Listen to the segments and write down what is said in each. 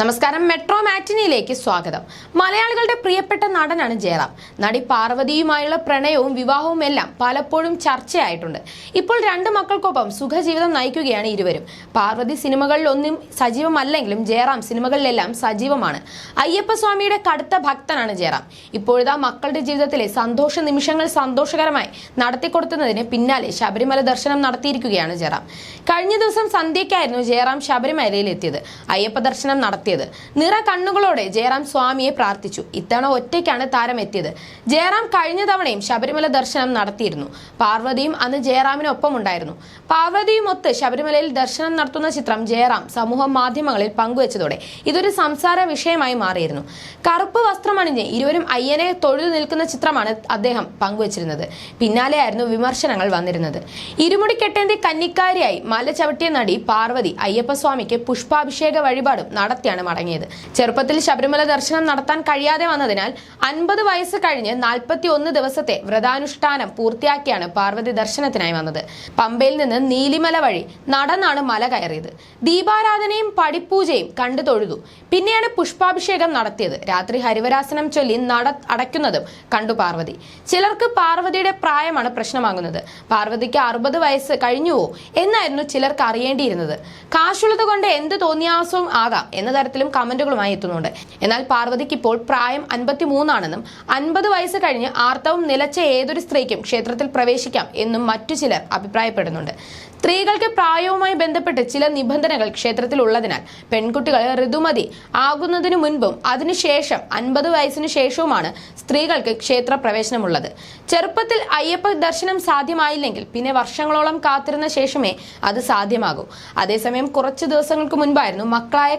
നമസ്കാരം മെട്രോ മാറ്റിനിയിലേക്ക് സ്വാഗതം. മലയാളികളുടെ പ്രിയപ്പെട്ട നടനാണ് ജയറാം. നടി പാർവതിയുമായുള്ള പ്രണയവും വിവാഹവും എല്ലാം പലപ്പോഴും ചർച്ചയായിട്ടുണ്ട്. ഇപ്പോൾ രണ്ട് മക്കൾക്കൊപ്പം സുഖജീവിതം നയിക്കുകയാണ് ഇരുവരും. പാർവതി സിനിമകളിലൊന്നും സജീവമല്ലെങ്കിലും ജയറാം സിനിമകളിലെല്ലാം സജീവമാണ്. അയ്യപ്പസ്വാമിയുടെ കടുത്ത ഭക്തനാണ് ജയറാം. ഇപ്പോഴത്തെ മക്കളുടെ ജീവിതത്തിലെ സന്തോഷ നിമിഷങ്ങൾ സന്തോഷകരമായി നടത്തിക്കൊടുക്കുന്നതിന് പിന്നാലെ ശബരിമല ദർശനം നടത്തിയിരിക്കുകയാണ് ജയറാം. കഴിഞ്ഞ ദിവസം സന്ധ്യയ്ക്കായിരുന്നു ജയറാം ശബരിമലയിൽ എത്തിയത് അയ്യപ്പ ദർശനം നടത്തിയത് നിറ കണ്ണുകളോടെ ജയറാം സ്വാമിയെ പ്രാർത്ഥിച്ചു. ഇത്തവണ ഒറ്റയ്ക്കാണ് താരം എത്തിയത്. ജയറാം കഴിഞ്ഞ തവണയും ശബരിമല ദർശനം നടത്തിയിരുന്നു. പാർവതിയും അന്ന് ജയറാമിനൊപ്പം ഉണ്ടായിരുന്നു. പാർവതിയും ഒത്ത് ശബരിമലയിൽ ദർശനം നടത്തുന്ന ചിത്രം ജയറാം സമൂഹ മാധ്യമങ്ങളിൽ പങ്കുവച്ചതോടെ ഇതൊരു സംസാര വിഷയമായി മാറിയിരുന്നു. കറുപ്പ് വസ്ത്രമണിഞ്ഞ് ഇരുവരും അയ്യനെ തൊഴുതു നിൽക്കുന്ന ചിത്രമാണ് അദ്ദേഹം പങ്കുവച്ചിരുന്നത്. പിന്നാലെയായിരുന്നു വിമർശനങ്ങൾ വന്നിരുന്നത്. ഇരുമുടിക്കെട്ടേന്തി കന്നിക്കാരിയായി മല ചവിട്ടിയ നടി പാർവതി അയ്യപ്പസ്വാമിക്ക് പുഷ്പാഭിഷേക വഴിപാടും നടത്തിയാണ് മടങ്ങിയത്. ചെറുപ്പത്തിൽ ശബരിമല ദർശനം നടത്താൻ കഴിയാതെ വന്നതിനാൽ അൻപത് വയസ്സ് കഴിഞ്ഞ് നാൽപ്പത്തി ഒന്ന് ദിവസത്തെ വ്രതാനുഷ്ഠാനം പൂർത്തിയാക്കിയാണ് പാർവതി ദർശനത്തിനായി വന്നത്. പമ്പയിൽ നിന്ന് നീലിമല വഴി നടന്നാണ് മല കയറിയത്. ദീപാരാധനയും പടിപ്പൂജയും കണ്ടു തൊഴുതു. പിന്നെയാണ് പുഷ്പാഭിഷേകം നടത്തിയത്. രാത്രി ഹരിവരാസനം ചൊല്ലി നട അടയ്ക്കുന്നതും കണ്ടു പാർവതി. ചിലർക്ക് പാർവതിയുടെ പ്രായമാണ് പ്രശ്നമാകുന്നത്. പാർവതിക്ക് അറുപത് വയസ്സ് കഴിഞ്ഞുവോ എന്നായിരുന്നു ചിലർക്ക് അറിയേണ്ടിയിരുന്നത്. കാശുള്ളത് കൊണ്ട് എന്ത് തോന്നിയാസവും ആകാം എന്ന തരത്തിലും കമന്റുകളുമായി എത്തുന്നുണ്ട്. എന്നാൽ പാർവതിക്ക് ഇപ്പോൾ പ്രായം അൻപത്തി മൂന്നാണെന്നും അൻപത് വയസ്സ് കഴിഞ്ഞ് ആർത്തവം നിലച്ച ഏതൊരു സ്ത്രീക്കും ക്ഷേത്രത്തിൽ പ്രവേശിക്കാം എന്നും മറ്റു ചിലർ അഭിപ്രായപ്പെടുന്നുണ്ട്. സ്ത്രീകൾക്ക് പ്രായവുമായി ബന്ധപ്പെട്ട് ചില നിബന്ധനകൾ ക്ഷേത്രത്തിൽ ഉള്ളതിനാൽ പെൺകുട്ടികൾ ഋതുമതി ആകുന്നതിനു മുൻപും അതിനുശേഷം അൻപത് വയസ്സിനു ശേഷവുമാണ് സ്ത്രീകൾക്ക് ക്ഷേത്ര പ്രവേശനമുള്ളത് ചെറുപ്പത്തിൽ അയ്യപ്പ ദർശനം സാധ്യമായില്ലെങ്കിൽ പിന്നെ വർഷങ്ങളോളം കാത്തിരുന്ന ശേഷമേ അത് സാധ്യമാകൂ. അതേസമയം കുറച്ചു ദിവസങ്ങൾക്ക് മുൻപായിരുന്നു മക്കളായ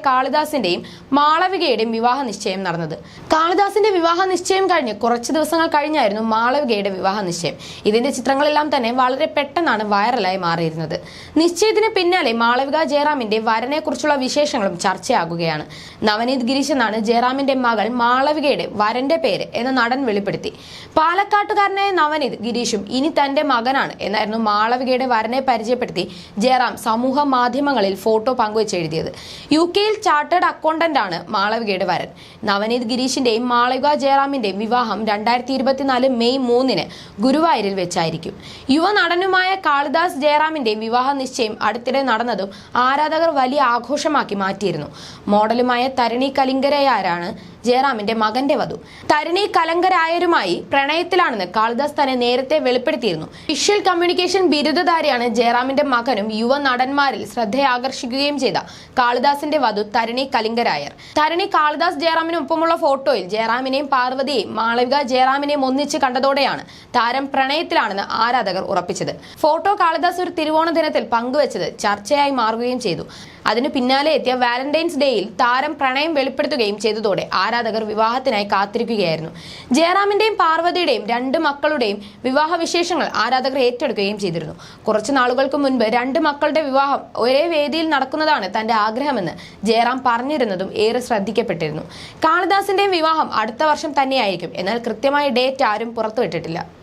കാളിദാസിന്റെയും മാളവികയുടെയും വിവാഹ നിശ്ചയം നടന്നത്. കാളിദാസിന്റെ വിവാഹ നിശ്ചയം കഴിഞ്ഞ് കുറച്ച് ദിവസങ്ങൾ കഴിഞ്ഞായിരുന്നു മാളവികയുടെ വിവാഹ നിശ്ചയം ഇതിന്റെ ചിത്രങ്ങളെല്ലാം തന്നെ വളരെ പെട്ടെന്നാണ് വൈറലായി മാറിയിരുന്നത്. നിശ്ചയത്തിന് പിന്നാലെ മാളവിക ജയറാമിന്റെ വരനെ കുറിച്ചുള്ള വിശേഷങ്ങളും ചർച്ചയാകുകയാണ്. നവനീത് ഗിരീഷ് എന്നാണ് ജയറാമിന്റെ മകൾ മാളവികയുടെ വരന്റെ പേര് എന്ന് നടൻ വെളിപ്പെടുത്തി. പാലക്കാട്ടുകാരനായ നവനീത് ഗിരീഷും ഇനി തന്റെ മകനാണ് എന്നായിരുന്നു മാളവികയുടെ വരനെ പരിചയപ്പെടുത്തി ജയറാം സമൂഹ മാധ്യമങ്ങളിൽ ഫോട്ടോ പങ്കുവച്ചെഴുതിയത് യു കെയിൽ ചാർട്ടേഡ് അക്കൗണ്ടന്റ് ആണ് മാളവികയുടെ വരൻ നവനീത് ഗിരീഷിന്റെയും മാളവിക ജയറാമിന്റെയും വിവാഹം രണ്ടായിരത്തി ഇരുപത്തിനാല് മെയ് മൂന്നിന് ഗുരുവായൂരിൽ വെച്ചായിരിക്കും. യുവ നടനുമായ കാളിദാസ് ജയറാമിന്റെ വിവാഹ നിശ്ചയം അടുത്തിടെ നടന്നതും ആരാധകർ വലിയ ആഘോഷമാക്കി മാറ്റിയിരുന്നു. മോഡലുമായ തരണി കലിങ്കരയാരാണ് ജയറാമിന്റെ മകന്റെ വധു. തരിണി കലങ്കരായരുമായി പ്രണയത്തിലാണെന്ന് കാളിദാസ് തന്നെ നേരത്തെ വെളിപ്പെടുത്തിയിരുന്നു. വിഷ്വൽ കമ്മ്യൂണിക്കേഷൻ ബിരുദധാരിയാണ് ജയറാമിന്റെ മകനും യുവ നടന്മാരിൽ ശ്രദ്ധയാകർഷിക്കുകയും ചെയ്ത കാളിദാസിന്റെ വധു തരണി കലിങ്കരായർ തരണി കാളിദാസ് ജയറാമിനൊപ്പമുള്ള ഫോട്ടോയിൽ ജയറാമിനെയും പാർവതിയെയും മാളവിക ജയറാമിനെയും ഒന്നിച്ച് കണ്ടതോടെയാണ് താരം പ്രണയത്തിലാണെന്ന് ആരാധകർ ഉറപ്പിച്ചത്. ഫോട്ടോ കാളിദാസ് ഒരു തിരുവോണ ദിനത്തിൽ പങ്കുവച്ചത് ചർച്ചയായി മാറുകയും ചെയ്തു. അതിനു പിന്നാലെ എത്തിയ വാലന്റൈൻസ് ഡേയിൽ താരം പ്രണയം വെളിപ്പെടുത്തുകയും ചെയ്തതോടെ ആരാധകർ വിവാഹത്തിനായി കാത്തിരിക്കുകയായിരുന്നു. ജയറാമിന്റെയും പാർവതിയുടെയും രണ്ട് മക്കളുടെയും വിവാഹ വിശേഷങ്ങൾ ആരാധകർ ഏറ്റെടുക്കുകയും ചെയ്തിരുന്നു. കുറച്ചു നാളുകൾക്ക് മുൻപ് രണ്ട് മക്കളുടെ വിവാഹം ഒരേ വേദിയിൽ നടക്കുന്നതാണ് തന്റെ ആഗ്രഹമെന്ന് ജയറാം പറഞ്ഞിരുന്നതും ഏറെ ശ്രദ്ധിക്കപ്പെട്ടിരുന്നു. കാളിദാസിന്റെയും വിവാഹം അടുത്ത വർഷം തന്നെയായിരിക്കും. എന്നാൽ കൃത്യമായ ഡേറ്റ് ആരും പുറത്തുവിട്ടിട്ടില്ല.